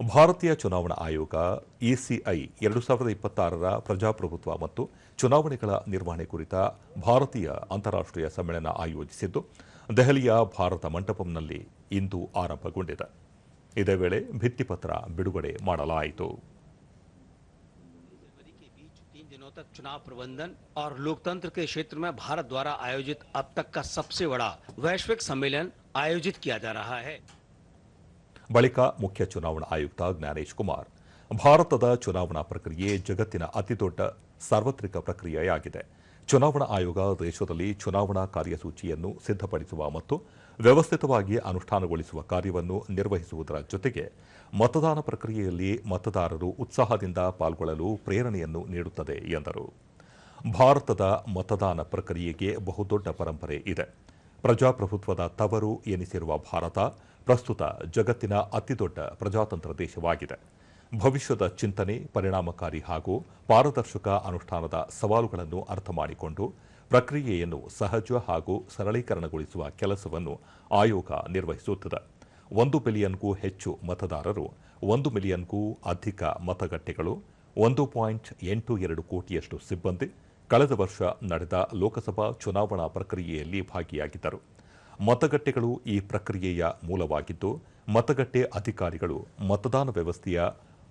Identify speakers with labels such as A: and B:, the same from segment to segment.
A: ಭಾರತೀಯ ಚುನಾವಣಾ ಆಯೋಗ ಇಸಿಐ ಎರಡು ಸಾವಿರದ ಇಪ್ಪತ್ತಾರರ ಪ್ರಜಾಪ್ರಭುತ್ವ ಮತ್ತು ಚುನಾವಣೆಗಳ ನಿರ್ವಹಣೆ ಕುರಿತ ಭಾರತೀಯ ಅಂತಾರಾಷ್ಟೀಯ ಸಮ್ಮೇಳನ ಆಯೋಜಿಸಿದ್ದು ದೆಹಲಿಯ ಭಾರತ ಮಂಟಪಂನಲ್ಲಿ ಇಂದು ಆರಂಭಗೊಂಡಿದೆ ಇದೇ ವೇಳೆ ಭಿತ್ತಿಪತ್ರ ಬಿಡುಗಡೆ ಮಾಡಲಾಯಿತು
B: जनवरी के बीच तीन दिनों तक चुनाव प्रबंधन और लोकतंत्र के क्षेत्र में भारत द्वारा आयोजित अब तक का सबसे बड़ा वैश्विक सम्मेलन आयोजित किया जा रहा है
A: ಬಳಿಕ ಮುಖ್ಯ ಚುನಾವಣಾ ಆಯುಕ್ತ ಜ್ಞಾನೇಶ್ ಕುಮಾರ್. ಭಾರತದ ಚುನಾವಣಾ ಪ್ರಕ್ರಿಯೆ ಜಗತ್ತಿನ ಅತಿದೊಡ್ಡ ಸಾರ್ವತ್ರಿಕ ಪ್ರಕ್ರಿಯೆಯಾಗಿದೆ. ಚುನಾವಣಾ ಆಯೋಗ ದೇಶದಲ್ಲಿ ಚುನಾವಣಾ ಕಾರ್ಯಸೂಚಿಯನ್ನು ಸಿದ್ಧಪಡಿಸುವ ಮತ್ತು ವ್ಯವಸ್ಥಿತವಾಗಿ ಅನುಷ್ಠಾನಗೊಳಿಸುವ ಕಾರ್ಯವನ್ನು ನಿರ್ವಹಿಸುವುದರ ಜೊತೆಗೆ ಮತದಾನ ಪ್ರಕ್ರಿಯೆಯಲ್ಲಿ ಮತದಾರರು ಉತ್ಸಾಹದಿಂದ ಪಾಲ್ಗೊಳ್ಳಲು ಪ್ರೇರಣೆಯನ್ನು ನೀಡುತ್ತದೆ ಎಂದರು. ಭಾರತದ ಮತದಾನ ಪ್ರಕ್ರಿಯೆಗೆ ಬಹುದೊಡ್ಡ ಪರಂಪರೆ ಇದೆ. ಪ್ರಜಾಪ್ರಭುತ್ವದ ತವರು ಎನಿಸಿರುವ ಭಾರತ ಪ್ರಸ್ತುತ ಜಗತ್ತಿನ ಅತಿದೊಡ್ಡ ಪ್ರಜಾತಂತ್ರ ದೇಶವಾಗಿದೆ. ಭವಿಷ್ಯದ ಚಿಂತನೆ, ಪರಿಣಾಮಕಾರಿ ಹಾಗೂ ಪಾರದರ್ಶಕ ಅನುಷ್ಠಾನದ ಸವಾಲುಗಳನ್ನು ಅರ್ಥ ಮಾಡಿಕೊಂಡು ಪ್ರಕ್ರಿಯೆಯನ್ನು ಸಹಜ ಹಾಗೂ ಸರಳೀಕರಣಗೊಳಿಸುವ ಕೆಲಸವನ್ನು ಆಯೋಗ ನಿರ್ವಹಿಸುತ್ತದೆ. ಒಂದು ಬಿಲಿಯನ್ಗೂ ಹೆಚ್ಚು ಮತದಾರರು, ಒಂದು ಮಿಲಿಯನ್ಗೂ ಅಧಿಕ ಮತಗಟ್ಟೆಗಳು, ಒಂದು ಪಾಯಿಂಟ್ ಎಂಟು ಎರಡು ಕೋಟಿಯಷ್ಟು ಸಿಬ್ಬಂದಿ ಕಳೆದ ವರ್ಷ ನಡೆದ ಲೋಕಸಭಾ ಚುನಾವಣಾ ಪ್ರಕ್ರಿಯೆಯಲ್ಲಿ ಭಾಗಿಯಾಗಿದ್ದರು. ಮತಗಟ್ಟೆಗಳು ಈ ಪ್ರಕ್ರಿಯೆಯ ಮೂಲವಾಗಿದ್ದು ಮತಗಟ್ಟೆ ಅಧಿಕಾರಿಗಳು ಮತದಾನ ವ್ಯವಸ್ಥೆಯ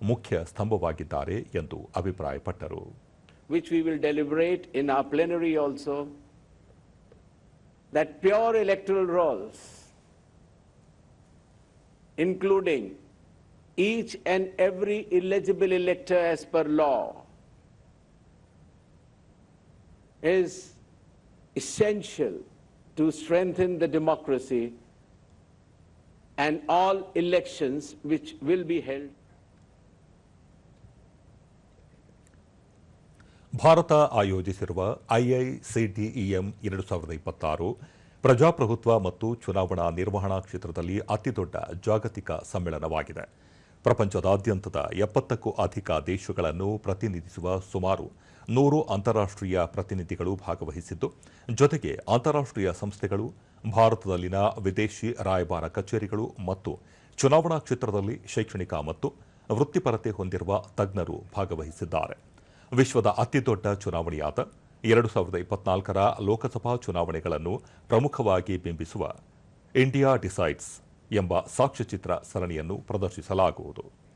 A: ಮುಖ್ಯ ಸ್ತಂಭವಾಗಿದ್ದಾರೆ ಎಂದು ಅಭಿಪ್ರಾಯಪಟ್ಟರು
C: which we will deliberate in our plenary also, that pure electoral rolls, including each and every eligible elector as per law, is essential to strengthen the democracy and all elections which will be held.
A: Bharat ಆಯೋಜಿಸಿರುವ IICDEM ಎರಡು ಸಾವಿರದ ಇಪ್ಪತ್ತಾರು ಪ್ರಜಾಪ್ರಭುತ್ವ ಮತ್ತು ಚುನಾವಣಾ ನಿರ್ವಹಣಾ ಕ್ಷೇತ್ರದಲ್ಲಿ ಅತಿದೊಡ್ಡ ಜಾಗತಿಕ ಸಮ್ಮೇಳನವಾಗಿದೆ. ಪ್ರಪಂಚದಾದ್ಯಂತದ ಎಪ್ಪತ್ತಕ್ಕೂ ಅಧಿಕ ದೇಶಗಳನ್ನು ಪ್ರತಿನಿಧಿಸುವ ಸುಮಾರು ನೂರು ಅಂತಾರಾಷ್ಟ್ರೀಯ ಪ್ರತಿನಿಧಿಗಳು ಭಾಗವಹಿಸಿದ್ದು, ಜೊತೆಗೆ ಅಂತಾರಾಷ್ಟ್ರೀಯ ಸಂಸ್ಥೆಗಳು, ಭಾರತದಲ್ಲಿನ ವಿದೇಶಿ ರಾಯಭಾರ ಕಚೇರಿಗಳು ಮತ್ತು ಚುನಾವಣಾ ಕ್ಷೇತ್ರದಲ್ಲಿ ಶೈಕ್ಷಣಿಕ ಮತ್ತು ವೃತ್ತಿಪರತೆ ಹೊಂದಿರುವ ತಜ್ಞರು ಭಾಗವಹಿಸಿದ್ದಾರೆ. ವಿಶ್ವದ ಅತಿದೊಡ್ಡ ಚುನಾವಣೆಯಾದ ಎರಡು ಸಾವಿರದ ಇಪ್ಪತ್ನಾಲ್ಕರ ಲೋಕಸಭಾ ಚುನಾವಣೆಗಳನ್ನು ಪ್ರಮುಖವಾಗಿ ಬಿಂಬಿಸುವ ಇಂಡಿಯಾ ಡಿಸೈಡ್ಸ್ ಎಂಬ ಸಾಕ್ಷ್ಯಚಿತ್ರ ಸರಣಿಯನ್ನು ಪ್ರದರ್ಶಿಸಲಾಗುವುದು.